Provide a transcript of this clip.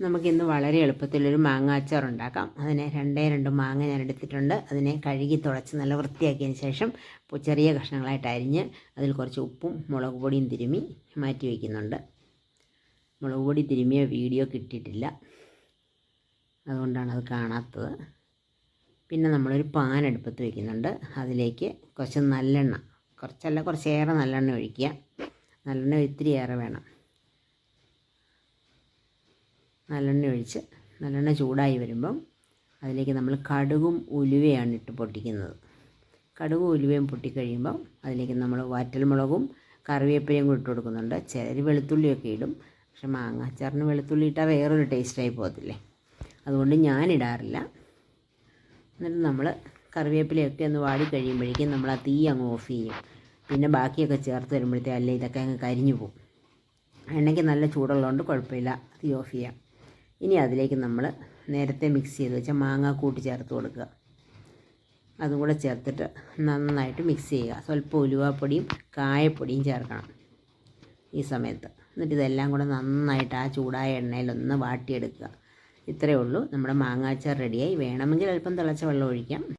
നമുക്കിന്ന് വളരെ എളുപ്പത്തിലൊരു മാങ്ങ അച്ചാർ ഉണ്ടാക്കാം അതിനെ രണ്ടേ രണ്ട് മാങ്ങ ഞാൻ എടുത്തിട്ടുണ്ട് അതിനെ കഴുകി തുടച്ച് നല്ല വൃത്തിയാക്കിയതിന് ശേഷം ചെറിയ കഷ്ണങ്ങളായിട്ട് അരിഞ്ഞ് അതിൽ കുറച്ച് ഉപ്പും മുളക് പൊടിയും തിരുമ്മി മാറ്റി വയ്ക്കുന്നുണ്ട്. മുളക് പൊടി തിരുമ്മിയ വീഡിയോ കിട്ടിയിട്ടില്ല. അതുകൊണ്ടാണ് അത് കാണാത്തത്. പിന്നെ നമ്മളൊരു പാൻ അടുപ്പത്ത് വയ്ക്കുന്നുണ്ട്. അതിലേക്ക് കുറച്ച് നല്ലെണ്ണ കുറച്ചല്ല കുറച്ചേറെ നല്ലെണ്ണ ഒഴിക്കുക. നല്ലെണ്ണ ഇത്തിരി ഏറെ വേണം. നല്ലെണ്ണ ഒഴിച്ച് നല്ലെണ്ണ ചൂടായി വരുമ്പം അതിലേക്ക് നമ്മൾ കടുകും ഉലുവയാണ് ഇട്ട് പൊട്ടിക്കുന്നത്. കടുകും ഉലുവയും പൊട്ടിക്കഴിയുമ്പം അതിലേക്ക് നമ്മൾ വാറ്റൽമുളകും കറിവേപ്പിലയും കൂടി ഇട്ട് കൊടുക്കുന്നുണ്ട്. ചിലർ വെളുത്തുള്ളിയൊക്കെ ഇടും. പക്ഷെ മാങ്ങ അച്ചാറിന് വെളുത്തുള്ളി ഇട്ടാൽ വേറൊരു ടേസ്റ്റായി പോകത്തില്ലേ? അതുകൊണ്ട് ഞാനിടാറില്ല എന്നിട്ട് നമ്മൾ കറിവേപ്പിലയൊക്കെ ഒന്ന് വാടി കഴിയുമ്പോഴേക്കും നമ്മൾ ആ തീ അങ്ങ് ഓഫ് ചെയ്യും. പിന്നെ ബാക്കിയൊക്കെ ചേർത്ത് വരുമ്പോഴത്തേ അല്ലേ ഇതൊക്കെ അങ്ങ് കരിഞ്ഞു പോകും. എണ്ണയ്ക്ക് നല്ല ചൂടുള്ളതുകൊണ്ട് കുഴപ്പമില്ല. തീ ഓഫ് ചെയ്യാം. ഇനി അതിലേക്ക് നമ്മൾ നേരത്തെ മിക്സ് ചെയ്ത് വെച്ച മാങ്ങ കൂട്ടി ചേർത്ത് കൊടുക്കുക. അതും കൂടെ ചേർത്തിട്ട് നന്നായിട്ട് മിക്സ് ചെയ്യുക. സ്വല്പം ഉലുവാപ്പൊടിയും കായപ്പൊടിയും ചേർക്കണം ഈ സമയത്ത്. എന്നിട്ട് ഇതെല്ലാം കൂടെ നന്നായിട്ട് ആ ചൂടായ എണ്ണയിലൊന്ന് വാട്ടിയെടുക്കുക. ഇത്രയേ ഉള്ളൂ. നമ്മുടെ മാങ്ങാച്ചാർ റെഡിയായി വേണമെങ്കിൽ അല്പം തിളച്ച വെള്ളം ഒഴിക്കാം.